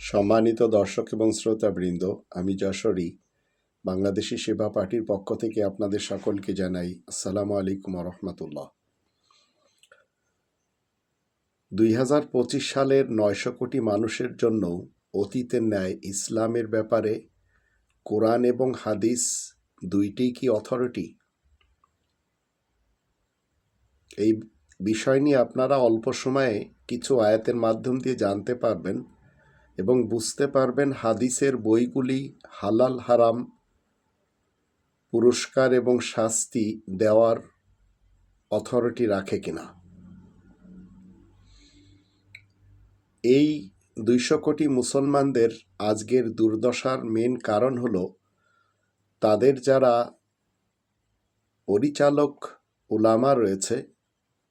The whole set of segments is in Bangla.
সম্মানিত দর্শক এবং শ্রোতাবৃন্দ, আমি যশোরী, বাংলাদেশি সেবা পার্টির পক্ষ থেকে আপনাদের সকলকে জানাই আসসালামু আলাইকুম রহমতুল্লাহ দুই হাজার পঁচিশ সালের নয়শো কোটি মানুষের জন্য অতীতের ন্যায় ইসলামের ব্যাপারে কোরআন এবং হাদিস দুইটি কি অথরিটি? এই বিষয় নিয়ে আপনারা অল্প সময়ে কিছু আয়াতের মাধ্যম দিয়ে জানতে পারবেন। এবং বুঝতে পারবেন হাদিসের বইগুলি হালাল হারাম পুরস্কার এবং শাস্তি দেওয়ার অথরিটি রাখে কিনা। এই দুইশো কোটি মুসলমানদের আজকের দুর্দশার মেন কারণ হল, তাদের যারা পরিচালক ওলামা রয়েছে,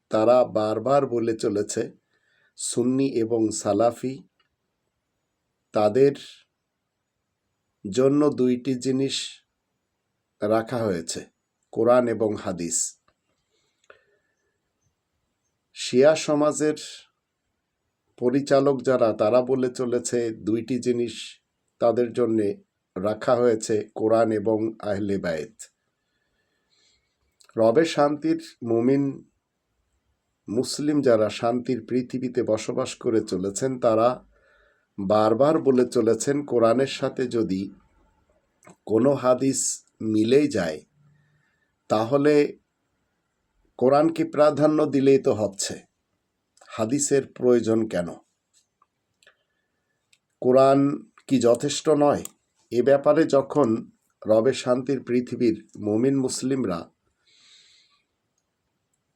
তারা বারবার বলে চলেছে, সুন্নি এবং সালাফি তাদের জন্য দুইটি জিনিস রাখা হয়েছে, কোরআন এবং হাদিস। শিয়া সমাজের পরিচালক যারা, তারা বলে চলেছে দুইটি জিনিস তাদের জন্যে রাখা হয়েছে, কোরআন এবং আহলে বায়েত রবে শান্তির মুমিন মুসলিম যারা শান্তির পৃথিবীতে বসবাস করে চলেছেন, তারা বারবার বলে চলেছেন, কোরআনের সাথে যদি কোনো হাদিস মিলেই যায়, তাহলে কোরআনকে প্রাধান্য দিলেই তো হচ্ছে। হাদিসের প্রয়োজন কেন? কোরআন কি যথেষ্ট নয়? এ ব্যাপারে যখন রবে শান্তির পৃথিবীর মুমিন মুসলিমরা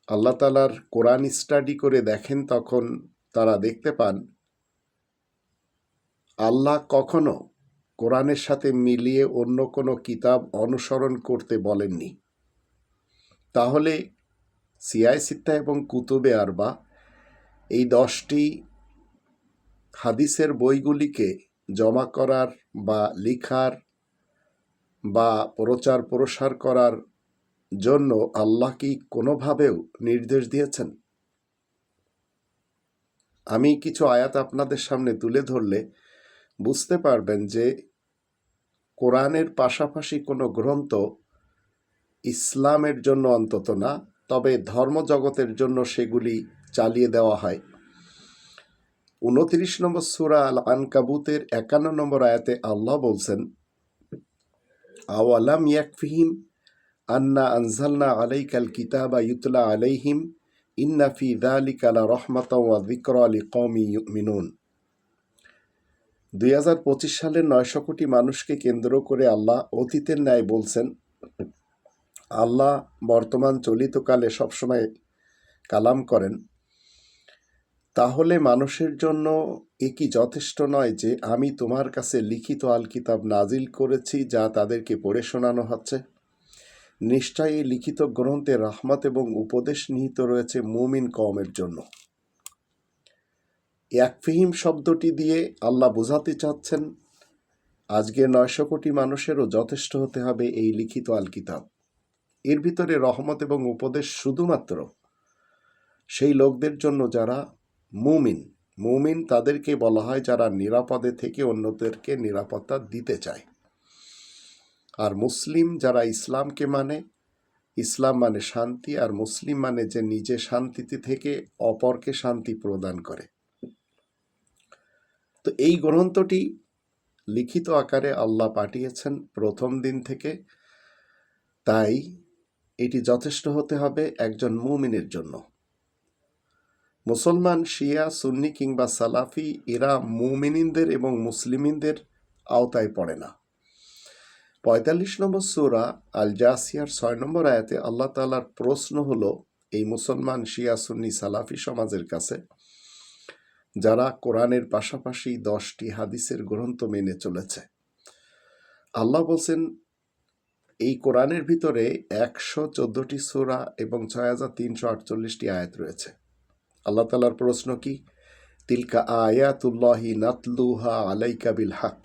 আল্লাহ তালার কোরআন স্টাডি করে দেখেন, তখন তারা দেখতে পান আল্লাহ কখনো কোরআনের সাথে মিলিয়ে অন্য কোনো কিতাব অনুসরণ করতে বলেননি। তাহলে সিয়াই সিত্তা এবং কুতুবে আরবা এই দশটি হাদিসের বইগুলিকে জমা করার বা লিখার বা প্রচার প্রসার করার জন্য আল্লাহ কি কোনোভাবেও নির্দেশ দিয়েছেন? আমি কিছু আয়াত আপনাদের সামনে তুলে ধরলে বুঝতে পারবেন যে কোরআনের পাশাপাশি কোনো গ্রন্থ ইসলামের জন্য অন্তত না, তবে ধর্মজগতের জন্য সেগুলি চালিয়ে দেওয়া হয়। উনত্রিশ নম্বর সুরা আল আনকাবুতের একান্ন নম্বর আয়াতে আল্লাহ বলছেন, আওয়ালাম ইয়াকফিহিম আন্না আনজালনা আলাইকাল কিতাবা ইউতলা আলাইহিম, ইন্না ফি দালিকা লা রহমাতা ওয়া যিকরা লিকওমি ইউমিনুন। দুই হাজার পঁচিশ সালের নয়শো কোটি মানুষকে কেন্দ্র করে আল্লাহ অতীতের ন্যায় বলছেন, আল্লাহ বর্তমান চলিতকালে সবসময় কালাম করেন। তাহলে মানুষের জন্য এ কি যথেষ্ট নয় যে আমি তোমার কাছে লিখিত আল কিতাব নাজিল করেছি যা তাদেরকে পড়ে শোনানো হচ্ছে? নিশ্চয়ই লিখিত গ্রন্থে রহমত এবং উপদেশ নিহিত রয়েছে মুমিন কওমের জন্য। একফিহিম শব্দটি দিয়ে আল্লাহ বোঝাতে চাচ্ছেন, আজকে নয়শো কোটি মানুষেরও যথেষ্ট হতে হবে এই লিখিত আল কিতাব এর ভিতরে রহমত এবং উপদেশ শুধুমাত্র সেই লোকদের জন্য যারা মুমিন মুমিন তাদেরকে বলা হয় যারা নিরাপদে থেকে অন্যদেরকে নিরাপত্তা দিতে চায়। আর মুসলিম যারা ইসলামকে মানে ইসলাম মানে শান্তি, আর মুসলিম মানে যে নিজে শান্তিতে থেকে অপরকে শান্তি প্রদান করে। তো এই গ্রন্থটি লিখিত আকারে আল্লাহ পাঠিয়েছেন প্রথম দিন থেকে। তাই এটি যথেষ্ট হতে হবে একজন মুমিনের জন্য। মুসলমান, শিয়া, সুন্নি কিংবা সালাফি, এরা মুমিনিনদের এবং মুসলিমিনদের আওতায় পড়ে না। পঁয়তাল্লিশ নম্বর সুরা আল জাসিয়ার ছয় নম্বর আয়াতে আল্লাহ তালার প্রশ্ন হলো, এই মুসলমান, শিয়া, সুন্নি, সালাফি সমাজের কাছে যারা কোরআনের পাশাপাশি দশটি হাদিসের গ্রন্থ মেনে চলেছে। আল্লাহ বলছেন, এই কোরআনের ভিতরে একশো চোদ্দটি সুরা এবং ছয় হাজার তিনশো আটচল্লিশটি আয়াত রয়েছে। আল্লাহ তালার প্রশ্ন কি? তিলকা আয়াতুল্লাহি নাতলুহা আলাইকা বিল হক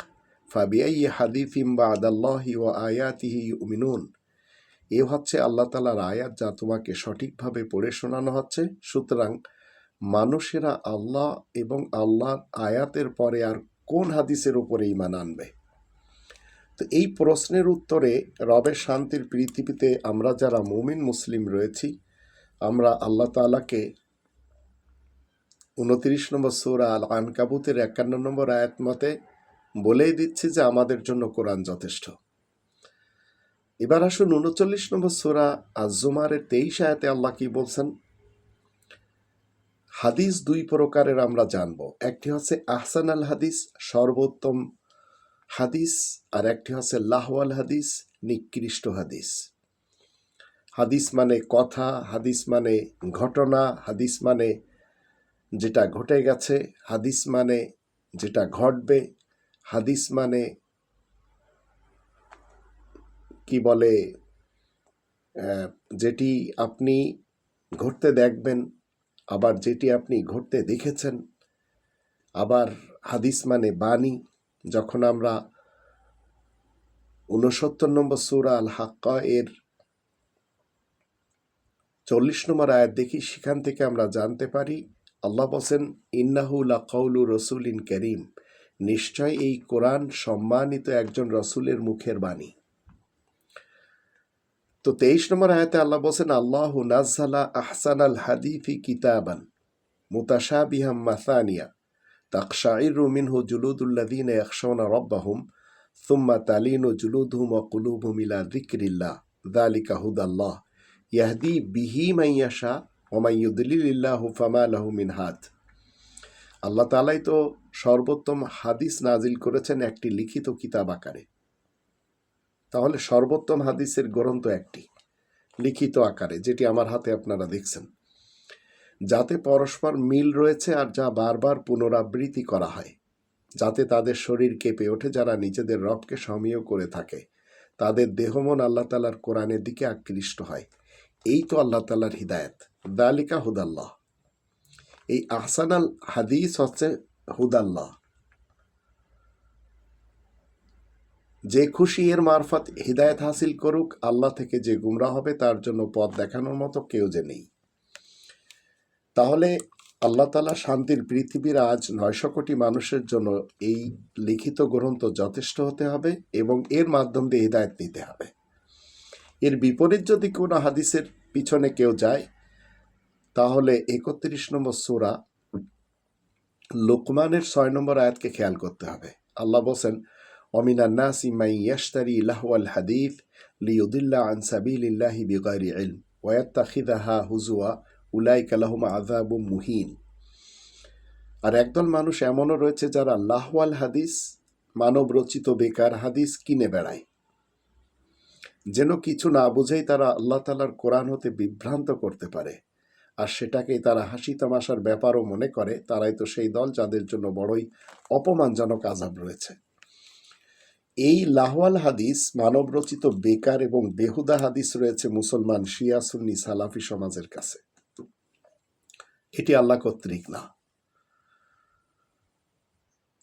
ফাবিআই হাদিফিম বা আদাল্লাহি ও আয়াতিহি মিনুন এ হচ্ছে আল্লাহ তালার আয়াত যা তোমাকে সঠিকভাবে পড়ে শোনানো হচ্ছে। সুতরাং মানুষেরা আল্লাহ এবং আল্লাহর আয়াতের পরে আর কোন হাদিসের উপরে ইমান আনবে? তো এই প্রশ্নের উত্তরে রবের শান্তির পৃথিবীতে আমরা যারা মুমিন, মুসলিম রয়েছি, আমরা আল্লাহ তাআলাকে উনত্রিশ নম্বর সূরা আল আনকাবুতের একান্ন নম্বর আয়াত মতে বলেই দিচ্ছি যে আমাদের জন্য কোরআন যথেষ্ট। এবার আসুন উনচল্লিশ নম্বর সূরা আজুমারের তেইশ আয়াতে আল্লাহ কি বলছেন? হাদিস দুই প্রকারের আমরা জানব। একটি হচ্ছে আহসান আল হাদিস, সর্বোত্তম হাদিস, আর একটি হচ্ছে লাহওয়াল হাদিস, নিকৃষ্ট হাদিস। হাদিস মানে কথা, হাদিস মানে ঘটনা, হাদিস মানে যেটা ঘটে গেছে, হাদিস মানে যেটা ঘটবে, হাদিস মানে কি বলে যেটি আপনি ঘটতে দেখবেন আবার যেটি আপনি ঘটতে দেখেছেন, আবার হাদিস মানে বাণী, যখন আমরা উনসত্তর নম্বর সুরা আল হাক্কা এর চল্লিশ নম্বর আয়াত দেখি, সেখান থেকে আমরা জানতে পারি, আল্লাহ বলছেন, ইন্নাহু রসুল ইন করিম। নিশ্চয় এই কোরআন সম্মানিত একজন রসুলের মুখের বাণী। তো তেইশ নম্বর আয়াতে আল্লাহ বলছেন, আল্লাহ নাজ্জালা আহসান আল হাদিফি কিতাবান মুতাশাবিহাম মাসানিয়া তাকশাইরু মিনহু জুলুদুল্লাযীনা ইয়াখশাউনা রাব্বাহুম সুম্মা তালিনু জুলুদুহুম ওয়া কুলুবুহুম ইলা যিকরিল্লাহ যালিকা হুদাল্লাহ ইয়াহদি বিহি ইয়াশা ওয়া মান ইউদলিলিল্লাহু ফামা লাহু মিন হাদ আল্লাহ তালাই তো সর্বোত্তম হাদিস নাজিল করেছেন একটি লিখিত কিতাব আকারে। তাহলে সর্বোত্তম হাদিসের গ্রন্থ একটি, লিখিত আকারে, যেটি আমার হাতে আপনারা দেখছেন। যাতে পরস্পর মিল রয়েছে আর যা বারবার পুনরাবৃত্তি করা হয়। যাতে তাদের শরীর কেঁপে ওঠে, যারা নিজেদের রবকে সমীহ করে থাকে। তাদের দেহমন আল্লাহ তালার কোরআনের দিকে আকৃষ্ট হয়। এই তো আল্লাহ তালার হিদায়ত। দালিকা হুদাল্লাহ। এই আহসানাল হাদিস হচ্ছে হুদাল্লাহ। যে খুশি এর মারফত হৃদায়ত হাসিল করুক, আল্লাহ থেকে যে গুমরা হবে তার জন্য পথ দেখানোর মতো কেউ যে নেই। তাহলে আল্লাহ তালা শান্তির পৃথিবীর আজ নয়শো কোটি মানুষের জন্য এই লিখিত গ্রন্থ যথেষ্ট হতে হবে এবং এর মাধ্যম দিয়ে হৃদায়ত নিতে হবে। এর বিপরীত যদি কোনো হাদিসের পিছনে কেউ যায়, তাহলে একত্রিশ নম্বর সুরা লোকমানের ছয় নম্বর আয়াতকে খেয়াল করতে হবে। আল্লাহ বলছেন ومن الناس من يشتري لهو الحديث ليضل عن سبيل الله بغير علم ويتخذها هزوا أولئك لهم عذاب মুহিন আর একদল মানুষ এমনও রয়েছে যারা লাহওয়াল হাদিস মানব রচিত বেকার হাদিস কিনে বেড়ায় যেন কিছু না বুঝেই তারা আল্লাহ তালার কোরআন হতে বিভ্রান্ত করতে পারে আর সেটাকেই তারা হাসি তামাশার ব্যাপারও মনে করে তারাই তো সেই দল যাদের জন্য বড়ই অপমানজনক আজাব রয়েছে এই লাহওয়াল হাদিস মানবরচিত বেকার এবং বেহুদা হাদিস রয়েছে মুসলমান শিয়া, সুন্নি, সালাফি সমাজের কাছে। এটি আল্লাহ কর্তৃক না।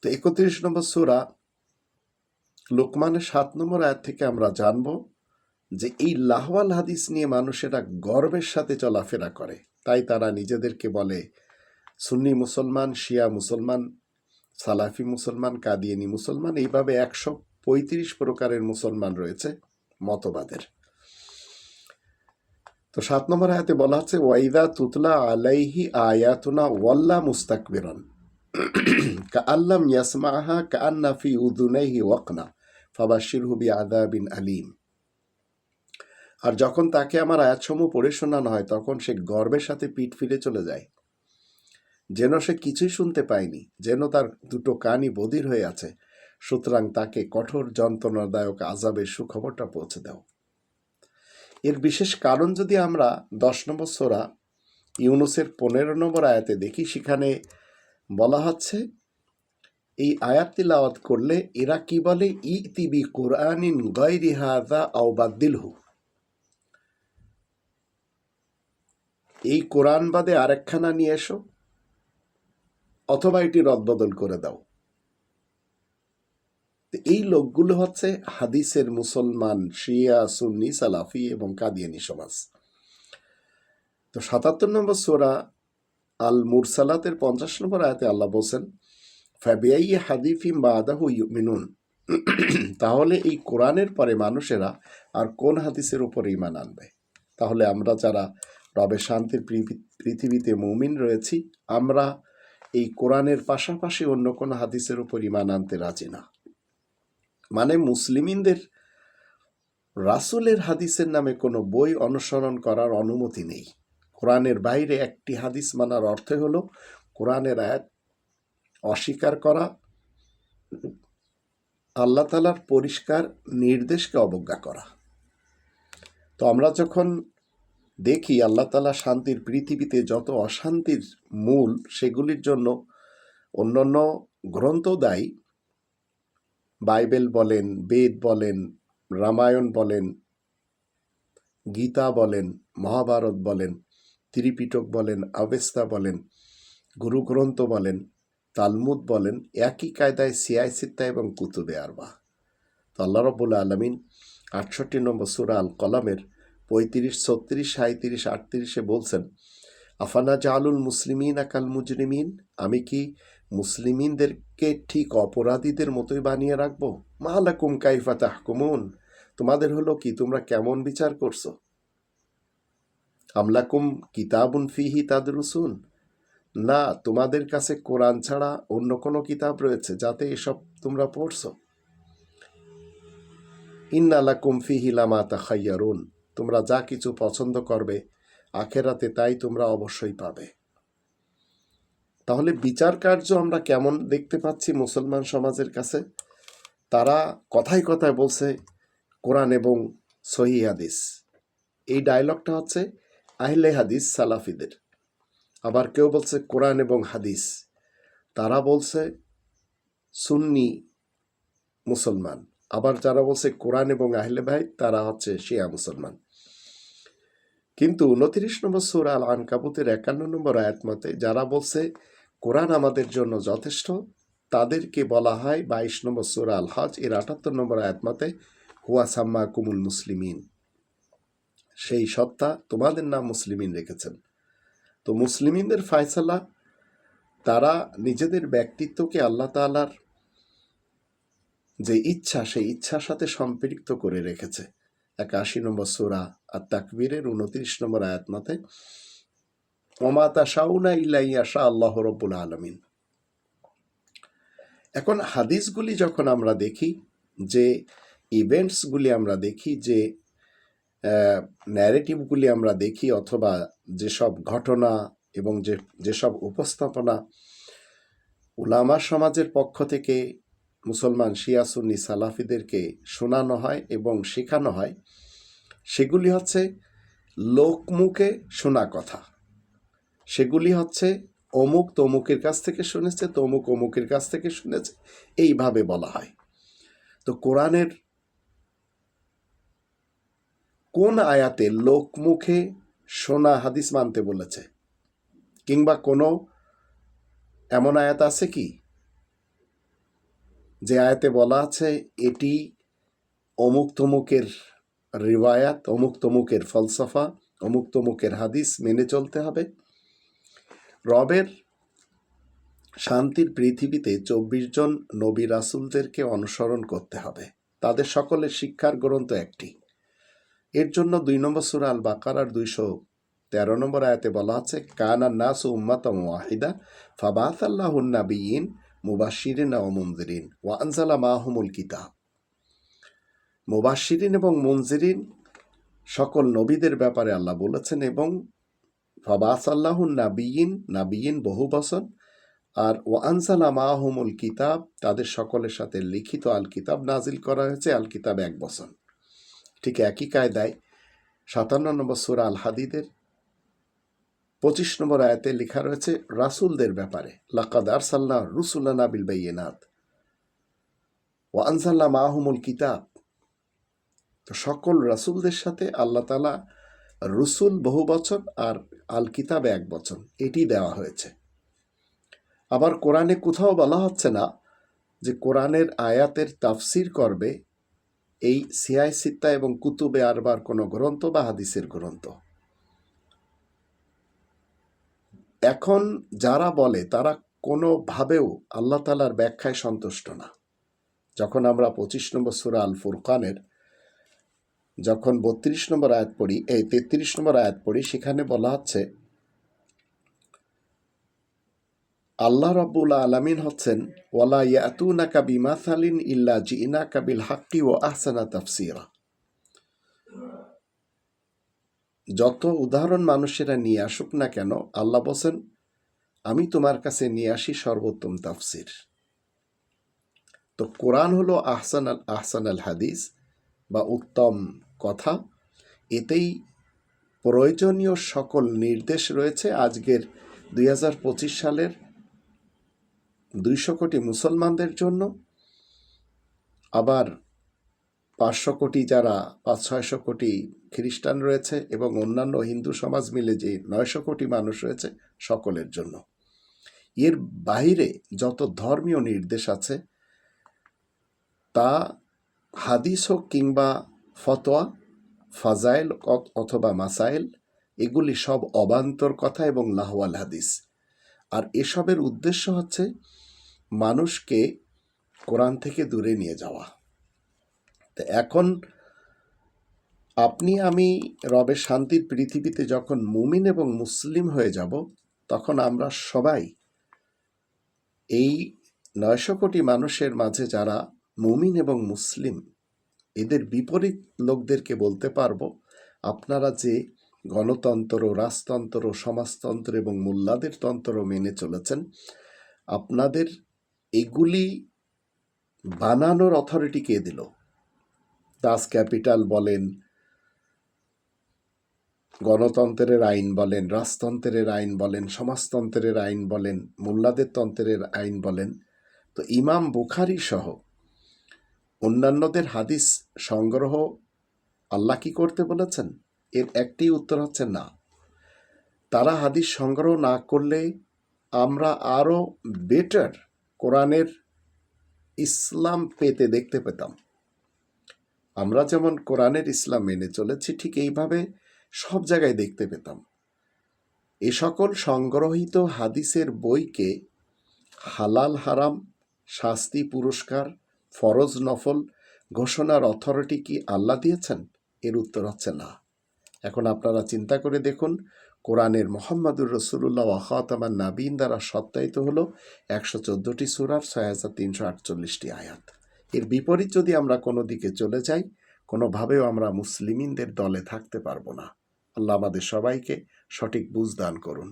তো একত্রিশ নম্বর সুরা লোকমানের সাত নম্বর আয়াত থেকে আমরা জানব যে এই লাহওয়াল হাদিস নিয়ে মানুষেরা গর্বের সাথে চলাফেরা করে। তাই তারা নিজেদেরকে বলে সুন্নি মুসলমান, শিয়া মুসলমান, সালাফি মুসলমান, কাদিয়ানি মুসলমান, এইভাবে একশো পঁয়ত্রিশ প্রকারের মুসলমান রয়েছে মতবাদের। তো সাত নম্বর আয়াতে বলা হচ্ছে, ওয়াইদা তুতলা আলাইহি আয়াতুনা ওয়াল্লা মুস্তাকবিরন। কা আল্লাম ইয়াসমাহা কা আন্না উদুনাইহি ওয়াকনা ফাবাশিরহু বিআযাবিন আলিম। আর যখন তাকে আমার আয়াতসমূহ পড়ে শোনানো হয়, তখন সে গর্বের সাথে পিঠ ফিরে চলে যায়। যেন সে কিছুই শুনতে পায়নি, যেন তার দুটো কানই বধির হয়ে আছে। সুতরাং তাকে কঠোর যন্ত্রণাদায়ক আজাবের সুখবরটা পৌঁছে দাও। এর বিশেষ কারণ যদি আমরা দশ নম্বর সোরা ইউনুসের পনেরো নম্বর আয়াতে দেখি, সেখানে বলা হচ্ছে, এই আয়াত তিলাওয়াত করলে এরা কি বলে? ই তিবি কোরআনিন গৈরি হাদা আউবাদ্দিলহু এই কোরআন বাদে আরেকখানা নিয়ে এসো, অথবা এটি রদবদল করে দাও। তো এই লোকগুলো হচ্ছে হাদিসের মুসলমান, শিয়া, সুন্নি, সালাফি এবং কাদিয়ানি সমাজ। তো সাতাত্তর নম্বর সোরা আল মুরসালাতের পঞ্চাশ নম্বর আয়াতে আল্লাহ বলছেন ফাবিয়াই হাদিফিম বাদাহু মিনুন তাহলে এই কোরআনের পরে মানুষেরা আর কোন হাদিসের উপর ইমান আনবে? তাহলে আমরা যারা রবে শান্তির পৃথিবীতে মুমিন রয়েছি, আমরা এই কোরআনের পাশাপাশি অন্য কোনো হাদিসের উপর ইমান আনতে রাজি না। মানে মুসলিমিনদের রাসূলের হাদিসের নামে কোনো বই অনুসরণ করার অনুমতি নেই। কোরআনের বাইরে একটি হাদিস মানার অর্থ হলো কোরআনের আয়াত অস্বীকার করা, আল্লাহ তালার পরিষ্কার নির্দেশকে অবজ্ঞা করা। তো আমরা যখন দেখি আল্লাহ তালা শান্তির পৃথিবীতে যত অশান্তির মূল সেগুলির জন্য অন্যান্য গ্রন্থ দায়ী বাইবেল বলেন, বেদ বলেন, রামায়ণ বলেন, গীতা বলেন, মহাভারত বলেন, ত্রিপিটক বলেন, আবেস্তা বলেন, গুরুগ্রন্থ বলেন, তালমুদ বলেন, একই কায়দায় সিয়াই সিত্তা এবং কুতুবে আরবা। তো আল্লাহ রব্বুল আলমিন আটষট্টি নম্বর সুরা আল কলামের পঁয়ত্রিশ, ছত্রিশ সাঁত্রিশ আটত্রিশে বলছেন, আফানা জালুল মুসলিমিন আকাল মুজরিমিন? আমি কি মুসলিমিনদেরকে ঠিক অপরাধীদের মতোই বানিয়ে রাখব? মাহালাকুম কাইফা তাহকুমুন। তোমাদের হলো কি? তোমরা কেমন বিচার করছ? আমলাকুম কিতাবুন ফিহি তাদরুসুন। না, তোমাদের কাছে কোরআন ছাড়া অন্য কোনো কিতাব রয়েছে যাতে এসব তোমরা পড়ছো? ইন্নালাকুম ফিহি লামা তাখাইয়ারুন। তোমরা যা কিছু পছন্দ করবে, আখেরাতে তাই তোমরা অবশ্যই পাবে। তাহলে বিচার কার্য আমরা কেমন দেখতে পাচ্ছি মুসলমান সমাজের কাছে? তারা কথায় কথায় বলছে, কোরআন এবং সহি হাদিস। এই ডায়লগটা হচ্ছে আহলে হাদিস সালাফিদের। আবার কেউ বলছে, কোরআন এবং হাদিস। তারা বলছে, সুন্নি মুসলমান। আবার যারা বলছে, কোরআন এবং আহলে ভাই তারা হচ্ছে শিয়া মুসলমান। কিন্তু উনত্রিশ নম্বর সুরা আল আনকাবুতের একান্ন নম্বর আয়াত মতে যারা বলছে কোরআন আমাদের জন্য যথেষ্ট। তাদেরকে বলা হয় বাইশ নম্বর সুরা আল হজ এর আটাত্তর নম্বর আয়াত মতে, হুয়া সাম্মা কুমুল মুসলিমিন। সেই সত্তা তোমাদের নাম মুসলিমিন রেখেছেন। তো মুসলিমিনদের ফায়সালা, তারা নিজেদের ব্যক্তিত্বকে আল্লাহ তাআলার যে ইচ্ছা, সেই ইচ্ছার সাথে সম্পৃক্ত করে রেখেছে। একাশি নম্বর সুরা আর তাকবীরের উনত্রিশ নম্বর আয়াত মতে অমাতা শাউনা ইলাইয়া শাহ আলমিন এখন হাদিসগুলি যখন আমরা দেখি, যে ইভেন্টসগুলি আমরা দেখি, যে ন্যারেটিভগুলি আমরা দেখি, অথবা যেসব ঘটনা এবং যে, যেসব উপস্থাপনা উলামা সমাজের পক্ষ থেকে মুসলমান শিয়া, সুন্নি, সালাফিদেরকে শোনানো হয় এবং শেখানো হয়, সেগুলি হচ্ছে লোকমুখে শোনা কথা। সেগুলি হচ্ছে অমুক তমুকের কাছ থেকে শুনেছে, তমুক অমুকের কাছ থেকে শুনেছে। এইভাবে বলা হয়। তো কোরআনের কোন আয়াতে লোকমুখে শোনা হাদিস মানতে বলেছে? কিংবা কোনো এমন আয়াত আছে কি? যে আয়াতে বলা আছে, এটি অমুক তমুকের রিওয়ায়াত, অমুক তমুকের ফলসফা, অমুক তমুকের হাদিস মেনে চলতে হবে। রবের শান্তির পৃথিবীতে চব্বিশ জন নবী রাসুলদেরকে অনুসরণ করতে হবে। তাদের সকলের শিক্ষার গ্রন্থ একটি। এর জন্য দুই নম্বর সুরা আল বাকারার দুইশো তেরো নম্বর আয়াতে বলা আছে, কানা নাস উম্মাতম ওয়াহিদা ফাবাত আল্লাহুন্নাবিয়িন মুবাশিরিন ও মঞ্জিরিন ওয়ানজালা মাহমুল কিতাব। মুবাশিরিন এবং মঞ্জিরিন সকল নবীদের ব্যাপারে আল্লাহ বলেছেন এবং ফাবাস আল্লাহুন নাবিয়িন নাবিয়িন বহু বচন। আর ও আনসালা মাহমুল কিতাব, তাদের সকলের সাথে লিখিত আল কিতাব নাজিল করা হয়েছে আল কিতাব এক বচন। ঠিক একই কায়দায় সাতান্ন নম্বর সুরা আল হাদিদের পঁচিশ নম্বর আয়াতে লেখা রয়েছে, রাসুলদের ব্যাপারে, লাকাদ আরসাল্লাহ রুসুল্লানা বিল বাইনাত ও আনসাল্লাহ মাহমুল কিতাব। তো সকল রাসুলদের সাথে আল্লাহ তালা রসুল বহু বচন আর আল কিতাব এক বচন। এটি দেওয়া হয়েছে। আবার কোরআনে কোথাও বলা হচ্ছে না যে কোরআনের আয়াতের তাফসির করবে এই সিয়াই সিত্তা এবং কুতুবে আরবার কোনো গ্রন্থ বা হাদিসের গ্রন্থ। এখন যারা বলে, তারা কোনোভাবেও আল্লাহ তালার ব্যাখ্যায় সন্তুষ্ট না। যখন আমরা পঁচিশ নম্বর সুরা আল ফুরকানের যখন বত্রিশ নম্বর আয়াত পড়ি, এই তেত্রিশ নম্বর আয়াত পড়ি, সেখানে বলা হচ্ছে, আল্লাহ রাব্বুল আলামিন হচ্ছেন, ওয়ালা ইয়াতুনাকা বিমাসালিন ইল্লা জিনাকা বিল হাক্কি ও আহসানা তাফসিরা। যত উদাহরণ মানুষেরা নিয়ে আসুক না কেন, আল্লাহ বলেন আমি তোমার কাছে নিয়ে আসি সর্বোত্তম তাফসির। তো কোরআন হলো আহসান আল আহসান আল হাদিস বা উত্তম কথা। এতেই প্রয়োজনীয় সকল নির্দেশ রয়েছে। আজকের দুই হাজার পঁচিশ সালের দুইশো কোটি মুসলমানদের জন্য। আবার পাঁচশো কোটি যারা, পাঁচ ছয়শো কোটি খ্রিস্টান রয়েছে এবং অন্যান্য হিন্দু সমাজ মিলে যে নয়শো কোটি মানুষ রয়েছে সকলের জন্য। এর বাইরে যত ধর্মীয় নির্দেশ আছে, তা হাদিস হোক কিংবা ফতোয়া, ফাজাইল অথবা মাসাইল, এগুলি সব অবান্তর কথা এবং লাহওয়াল হাদিস। আর এসবের উদ্দেশ্য হচ্ছে মানুষকে কোরআন থেকে দূরে নিয়ে যাওয়া। তো এখন আপনি, আমি রবে শান্তির পৃথিবীতে যখন মুমিন এবং মুসলিম হয়ে যাব, তখন আমরা সবাই এই নয়শো কোটি মানুষের মাঝে যারা মুমিন এবং মুসলিম এদের বিপরীত লোকদেরকে বলতে পারব, আপনারা যে গণতন্ত্র, রাজতন্ত্র, সমাজতন্ত্র এবং মোল্লাদের তন্ত্র মেনে চলেছেন, আপনাদের এগুলি বানানোর অথরিটি কে দিল? দাস ক্যাপিটাল বলেন, গণতন্ত্রের আইন বলেন, রাজতন্ত্রের আইন বলেন, সমাজতন্ত্রের আইন বলেন মোল্লাদের তন্ত্রের আইন বলেন। তো ইমাম বুখারি সহ অন্যান্যদের হাদিস সংগ্রহ আল্লাহ কি করতে বলেছেন? এর একটি উত্তর হচ্ছে না। তারা হাদিস সংগ্রহ না করলে আমরা আরও বেটার কোরআনের ইসলাম পেতে দেখতে পেতাম। আমরা যেমন কোরআনের ইসলাম মেনে চলেছি, ঠিক এইভাবে সব জায়গায় দেখতে পেতাম। এ সকল সংগ্রহীত হাদিসের বইকে হালাল, হারাম, শাস্তি, পুরস্কার ফরজ নফল ঘোষণার অথরিটি কি আল্লাহ দিয়েছেন? এর উত্তর হচ্ছে না। এখন আপনারা চিন্তা করে দেখুন, কোরআনের মোহাম্মদুর রসুল্লাহ ওয়াহাতামান নাবিন দ্বারা সত্যায়িত হলো একশো চোদ্দোটি সুরার ছয় হাজার তিনশো আটচল্লিশটি আয়াত। এর বিপরীত যদি আমরা কোনো দিকে চলে যাই, কোনোভাবেও আমরা মুসলিমিনদের দলে থাকতে পারব না। আল্লাহ আমাদের সবাইকে সঠিক বুঝ দান করুন।